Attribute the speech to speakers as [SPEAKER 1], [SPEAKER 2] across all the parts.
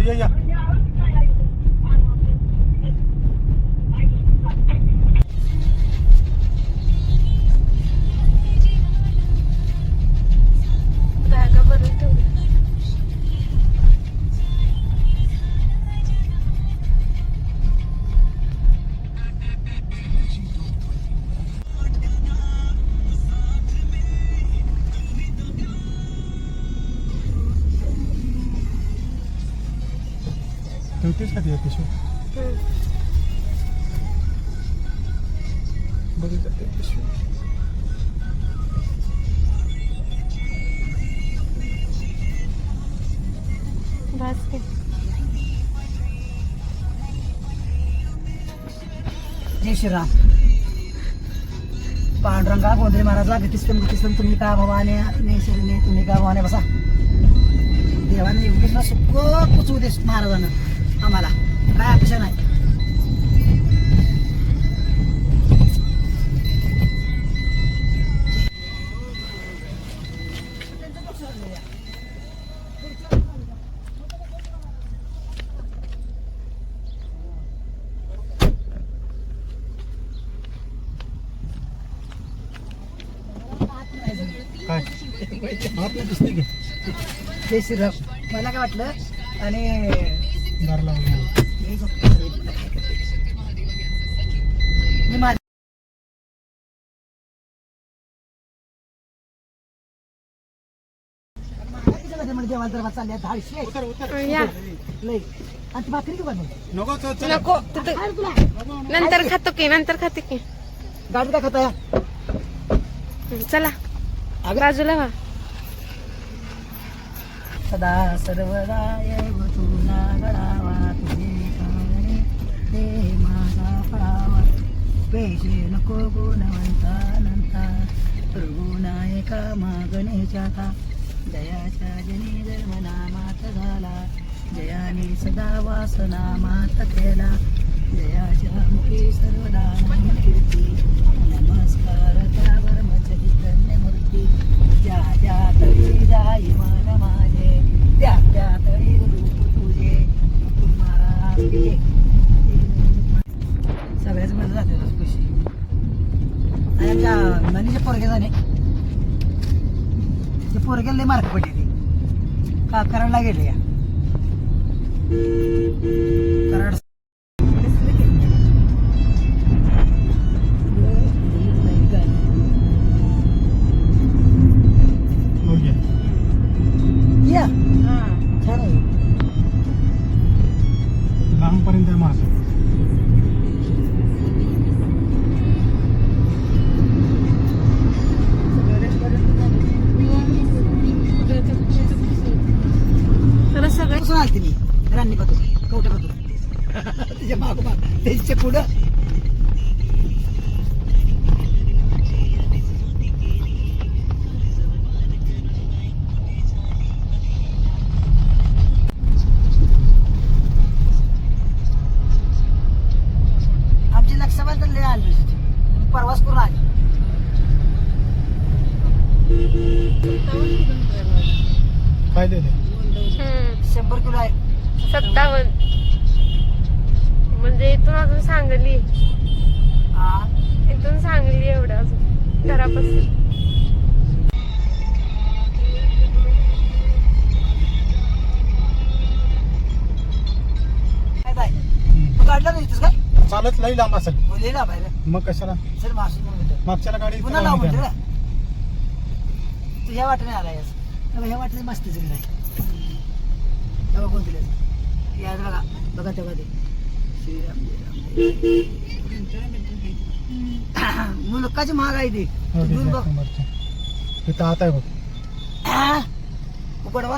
[SPEAKER 1] yeah, yeah. ठेवतेस का ती पिशवी
[SPEAKER 2] हम्म.
[SPEAKER 1] बघितलं ते पिशवी
[SPEAKER 2] बस की.
[SPEAKER 3] जय श्रीराम पांडुरंगा गोंधळी महाराजला गतिस्तम गतिस्तम तुम्ही का भवाने तुम्ही का भवाने बसा देवाने योगेशला सुख पुचवू दे महाराजांना आम्हाला. काय अपेक्षा नाही. जय श्रीराम. मला काय वाटलं आणि की बनवली
[SPEAKER 1] नको
[SPEAKER 2] नंतर खातो की नंतर खाते की.
[SPEAKER 3] गाडी काय खाता
[SPEAKER 2] चला बाजूला व्हा
[SPEAKER 3] सदा सर्वदा येव तुझे कारणे दे माझा फळावा पैसे नको गुणवंता नंता प्रभुनायका मागणे जाता जयाच्या जनी जन्म मात झाला जयाने सदा वासना मात केला जयाच्या मुखी सर्वदा कीर्ती नमस्कार त्या ब्रह्मचैतन्य मूर्ती ज्या ज्या तरी जाई मन माझे त्या त्या तरी रूप सगळ्याच मध्ये जाते पैसे. आणि आमच्या ननीचे पोरगे झाले. ते पोरगे लय मार्क पडले ते. का कराडला गेले या. कराड पाहतो त्याच्या पुढं. आमची लय आली परवास करून आली.
[SPEAKER 1] काय दिले
[SPEAKER 2] हम्म,
[SPEAKER 3] शंभर किलो आहे.
[SPEAKER 2] सत्तावन्न. म्हणजे इथून अजून सांगली.
[SPEAKER 3] हा.
[SPEAKER 2] इथून सांगली एवढं अजून. घरापासून.
[SPEAKER 1] चालत लई लांब असेल. मग कशाला?
[SPEAKER 3] चल मासून
[SPEAKER 1] मागच्याला गाडी
[SPEAKER 3] पुन्हा लाव म्हणतो ना. तू ह्या वाटेने आला यास ह्या वाटेने मस्तीच नाही तेव्हा कोण दिले? या बघा बघा तेव्हा ते मुलकाची महाग आहे ती?
[SPEAKER 1] हो, तिथं आत आहे बघ.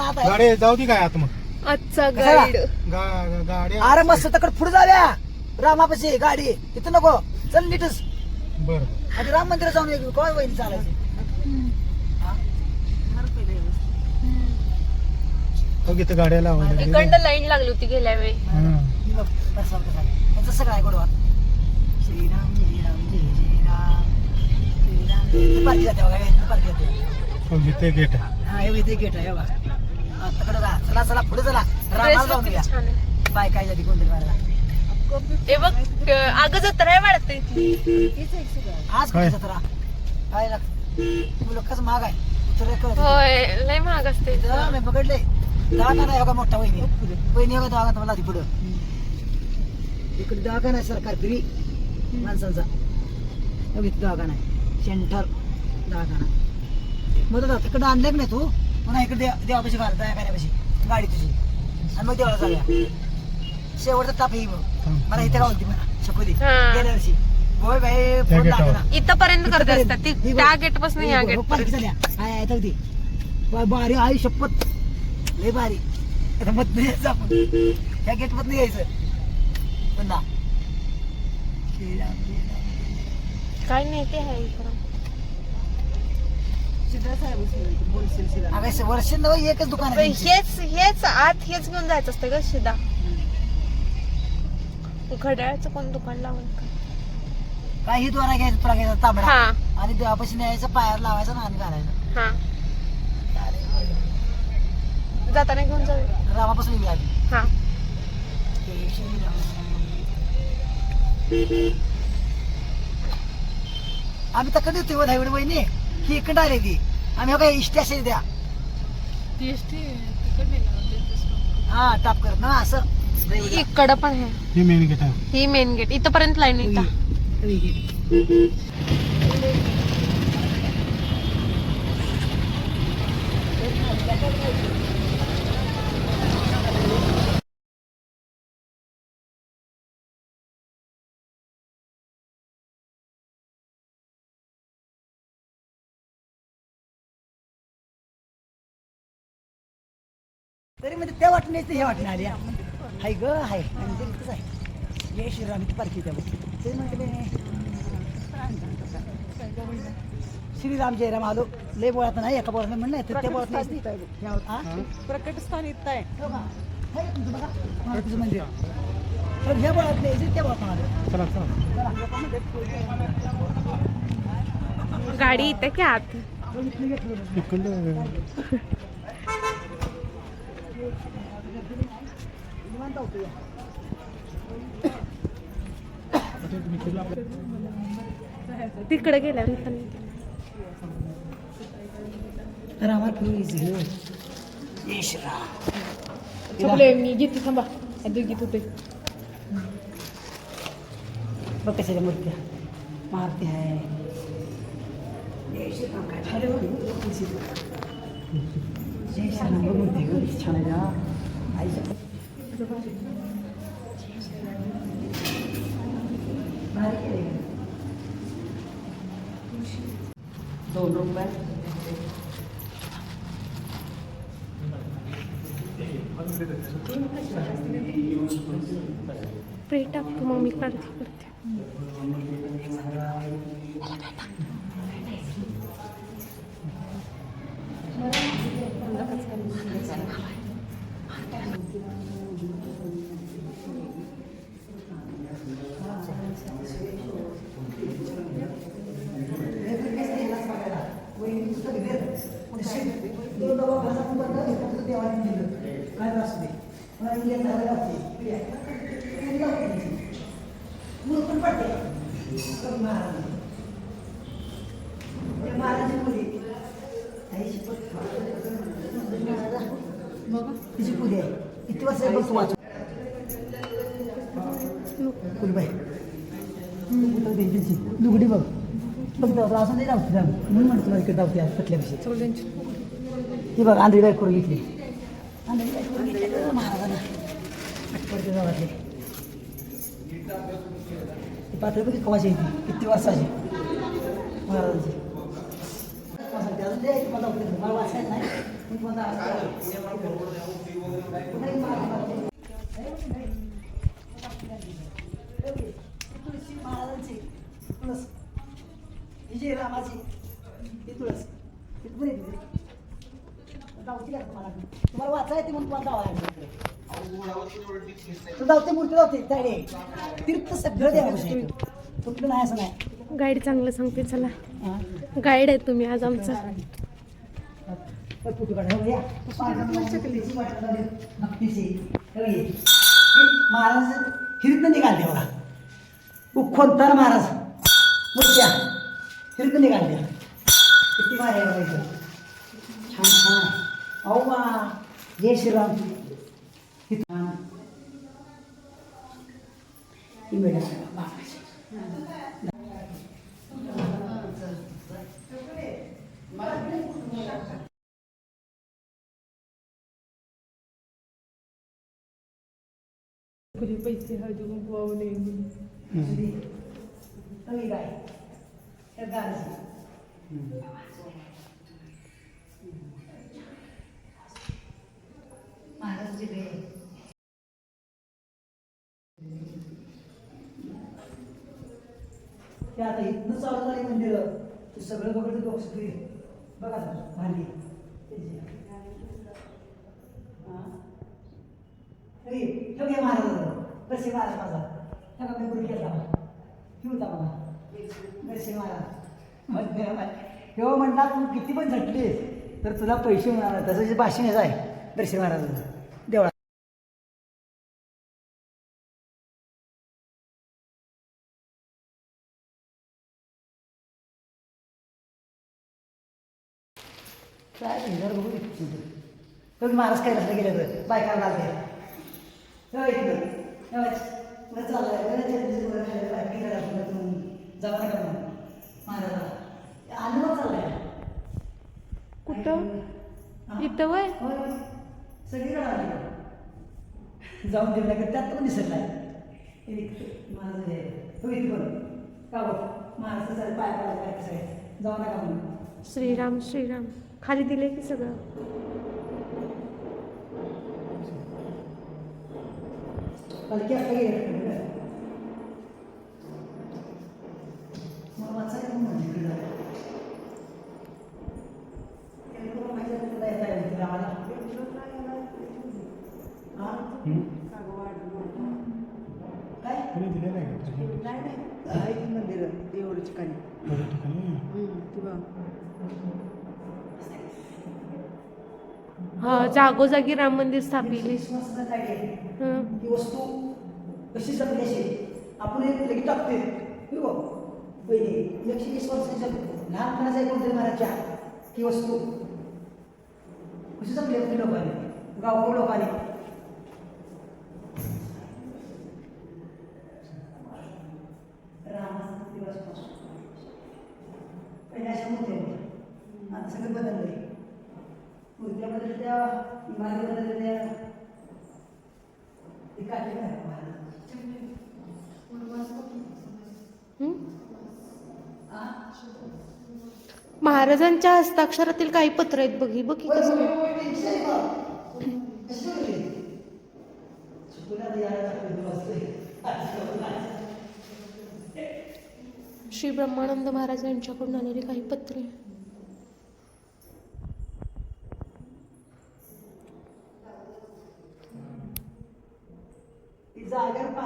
[SPEAKER 3] आता.
[SPEAKER 1] गाडी जाऊ दे काय आत मग.
[SPEAKER 2] आजचा
[SPEAKER 3] कशाला?
[SPEAKER 2] गाईड
[SPEAKER 1] गा- गा- गाडी
[SPEAKER 3] अरे मस्त तकड पुढे जाऊया रामापाशी गाडी तिथं नको. चल नीटच.
[SPEAKER 1] बर.
[SPEAKER 3] आता राम मंदिरात जाऊन येऊ. काय वहिनी चालायचे? हा?
[SPEAKER 1] हो इथं गाड्या
[SPEAKER 2] इकडनं लाईन लागली होती गेल्या वेळी.
[SPEAKER 1] हं.
[SPEAKER 3] ही बघ, कसं गोडवा. श्रीराम जय राम जय जय राम श्रीराम. इथे पार्टी जाते बघा इथे पार्टी जाते
[SPEAKER 1] हो इथे गेट आहे.
[SPEAKER 3] हा हे इथे गेट आहे बघा. आताकडे जा. चला चला पुढे चला. रामाला जाऊन या बाय काय जाते कोणतरी मारायला?
[SPEAKER 2] हे बघ अगं जत्रा आहे वाटत इथली
[SPEAKER 3] आज
[SPEAKER 1] काय?
[SPEAKER 3] कुठे जत्रा? काय लागत लोकच महाग आहे. उतर कळत
[SPEAKER 2] होय लय महाग असते.
[SPEAKER 3] इथं मी बघडले दवाखाना बघा मोठा वहिनी. वहिनी बघा दवाखाना तुम्हाला आधी पुढं. इकडे दवाखाना आहे सरकार फ्री माणसांचा. इथं दवाखाना आहे. सेंटर दवाखाना. मग आता तिकडं आणलं की नाही तू? पुन्हा इकडे देव- देवापाशी घाल दवाखान्यापाशी गाडी तुझी. आणि मग देवाला जाऊया. शेवटचा टाप येईल मला इथे गावती मला शपथी.
[SPEAKER 2] हा.
[SPEAKER 3] गेल्या वर्षी. होय बाई
[SPEAKER 1] त्या
[SPEAKER 3] फोन. लागला.
[SPEAKER 2] इथपर्यंत करत. असतात. ती. त्या गेटपासून या गेट
[SPEAKER 3] झाल्या. बाय, भारी आई शपथ. लय भारी. आता मत नाही यायचं आपण. ह्या गेट मत नाही यायचं. श्रीराम.
[SPEAKER 2] काय नाही ते आहे इकडं.
[SPEAKER 3] अगं शे- वर्ष नव एकच दुकान आहे.
[SPEAKER 2] हेच हेच आत हेच घेऊन जायचं असतं ग शिदा. घड्याळचं कोण दुकान लावून का?
[SPEAKER 3] काही द्वारा घ्यायचं तुला घ्यायचा तांबडा.
[SPEAKER 2] हा.
[SPEAKER 3] आणि देवापाशी न्यायचं पायावर लावायचं आणि घालायचं.
[SPEAKER 2] हा. जाताना घेऊन जाऊ
[SPEAKER 3] रामापासून
[SPEAKER 2] हा.
[SPEAKER 3] श्रीराम. आम्ही तर कधी होतो धावड वहिनी? ही इकडं आली ती. आम्ही हो काय इष्टी असेल द्या. हा टाप करत ना असं.
[SPEAKER 2] इकडं पण आहे.
[SPEAKER 1] हे मेन गेट आहे.
[SPEAKER 2] ही मेन गेट इथपर्यंत लाईन येतात
[SPEAKER 3] तरी म्हणजे त्या वाटणे हे वाटणे आली. हाय ग हाय. मंदिर इथंच आहे. जय श्रीराम इथे पालखी त्या ते म्हटले श्रीराम जयराम आलो. लय बोळात नाही एका बोळात नाही म्हणलं तर त्या बोळात नाही.
[SPEAKER 4] प्रकट स्थान इथं आहे.
[SPEAKER 3] हो मारुतीचं मंदिर. तर ह्या बोळात नाही त्या बोळात आलो
[SPEAKER 1] चला चला.
[SPEAKER 2] गाडी इथे की आत
[SPEAKER 1] इकडलं
[SPEAKER 3] निवांत होतो या.
[SPEAKER 2] तिकडे गेल्या.
[SPEAKER 3] रामा प्लीज
[SPEAKER 4] चपले मी घेते थांबा. घेत होते
[SPEAKER 3] बघ कशाच्या मूर्त्या. मारुती आहे जय श्रीराम काय भारी हो. जय श्रीराम बघ मूर्ती ग किती छान आहे हा. आईच्या भारी केलंय ग. दोन रुपये
[SPEAKER 2] प्रे टाकतो मग मी काढते करते
[SPEAKER 3] तिची पुढे आहे किती वर्ष बघ वाच फुलबाई लुगडी बघ बघ जाऊ असं नाही जाऊ जाऊ म्हणून म्हणतो तुला इकडे जाऊ त्या पटल्यापेक्षा ही बघ आंधळी बाई करून घेतली आंधळी बाई करून घेतली गं महाराजांना आठवडच्या गावातली ती. पात्र बघ कवाची येते किती वर्षाची महाराजांची. अजून दे, तुम्हाला जाऊ दे. मला वाचायचं नाही. तुळशी महाराजांची. तुळस. ही जी रामाची. ही तुळस. ही कुठे आहे तिथे? जाऊची का तुम्हाला तुम्हाला म्हणून तुम्हाला जावं लागलं. जाऊते मूर्ती जाऊते. त्याकडे तीर्थ सगळं देवापाशी कुठलं नाही असं नाही.
[SPEAKER 2] गाईड चांगलं सांगते चला.
[SPEAKER 3] हा.
[SPEAKER 2] गाईड आहे तुम्ही आज आमचा.
[SPEAKER 3] तर फोटो काढा. हो, या. भक्तीची. हो. हे महाराज हिरीतनं निघाले बघा. उखोनतार महाराज. मुर्त्या. हिरीतनं निघाल्या किती भारी आहे बघा इथं. छान छान. अहो वा जय श्रीराम. किती छान ही मेढा सगळा बापाची.
[SPEAKER 4] पुढे पैसे हळदी कुंकू वाहू नये म्हणून
[SPEAKER 3] कमी काय हे गाणं. महाराजांची भेट. ते आता इथनं चालू झाली मंदिर. ते सगळं बघत डोकं सगळी. बघा आता, भांडी. त्याची. ठेव घे महाराज कसे महाराज माझा. त्याला मी गुरु केला ठेवू होता मला? कसे महाराज हो म्हणला तू किती पण झटलीस तर तुला पैसे मिळणार. तसं जे भाषणच आहे दर्शन महाराज काय भिंगार बघू तर महाराज काय रस्ता गेले तर तुम्ही जाऊ नका म्हणून. महाराजाला अनुभव चाललाय.
[SPEAKER 4] कुठं? इथं वय?
[SPEAKER 3] होय सगळीकडे आली जाऊन दिलं का त्यात पण दिसत नाही. महाराज हे. हो पण का बघ? महाराज पाय पाय पाय कसं आहे जाऊ नका म्हणून.
[SPEAKER 2] श्रीराम श्रीराम. खाली दिले की सगळं.
[SPEAKER 3] हा? ती मंदिरं, देवाच्या ठिकाणी.
[SPEAKER 1] ठिकाणी
[SPEAKER 3] ती बघ.
[SPEAKER 2] हा जागोजागी राम मंदिर स्थापिले.
[SPEAKER 3] वस्तू कशी जपली असेल? आपण लगेच टाकते पहिले एकशे वीस वर्षाच्या लहानपणाचा कोणतरी ही वस्तू कशी जपली आपली लोकांनी लोकांनी अशा होत्या आता सगळं बदललंय मूर्त्या बदलत्या इमारती बदलत्या ते काढले काय महाराज
[SPEAKER 2] हं? महाराजांच्या हस्ताक्षरातील काही पत्र आहेत बघी बघी कसं श्री ब्रह्मानंद महाराज यांच्याकडून आलेली काही पत्रे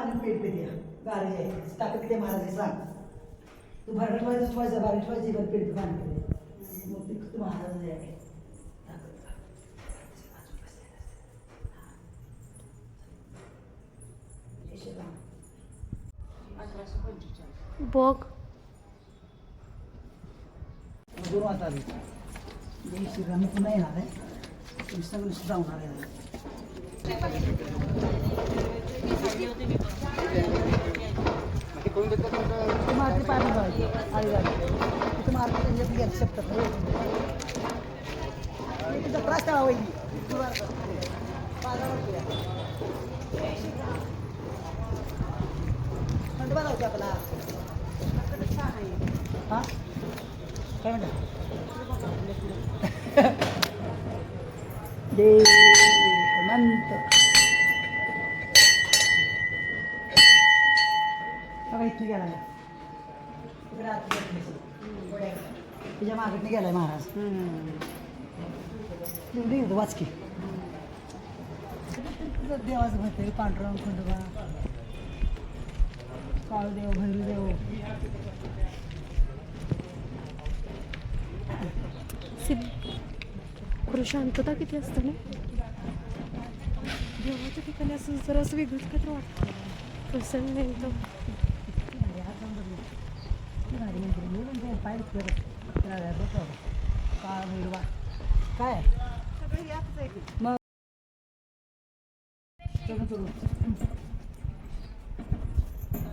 [SPEAKER 3] पाणी पेट पे द्या. गाडी आहे. टाकत ते महाराज सांग तू व्हायचं ठेवायचं ठेवायची बरं पेट पाणी पे मग ते तू महाराज आहे.
[SPEAKER 2] बघ.
[SPEAKER 3] आली. जय श्रीराम पुन्हा येणार आहे. सगळं जाऊन आहे तिथे मारती पाणी बघायची आळी गाडी तिथे मारती त्यांच्यात गेलं शकतात तिथं त्रास त्याला वहिनी तू मारतो. पाण्यावर तुया. थंड बनवते आपला हा काय म्हणता देव अनंत बघा इथून गेला तिकडे आत गेला. तिच्या मागेतनं गेलाय महाराज. एवढी येतो वाचकी देवाचं म्हणते पांडुरंग खंडोबा. काळदेव भैरदेव.
[SPEAKER 2] सिद्ध. शांतता किती असते ना? देवाच्या ठिकाणी असं जरा असं वेगळंच काहीतरी वाटतं. प्रसन्न एकदम
[SPEAKER 3] गाडी मंदिर मी म्हणजे पाय काळ भैरवा काय मग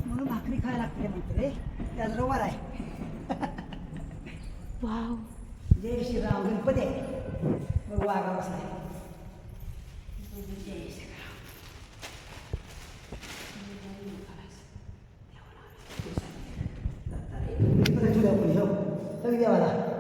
[SPEAKER 3] म्हणून भाकरी खायला लागते म्हणते रे त्याच रवार आहे
[SPEAKER 2] वाव
[SPEAKER 3] जय श्रीराम गणपती आहे 소리가 보이죠? 여기 와라.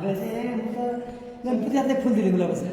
[SPEAKER 3] 그래서 그냥 부대한테 폰 드리려고 했어요.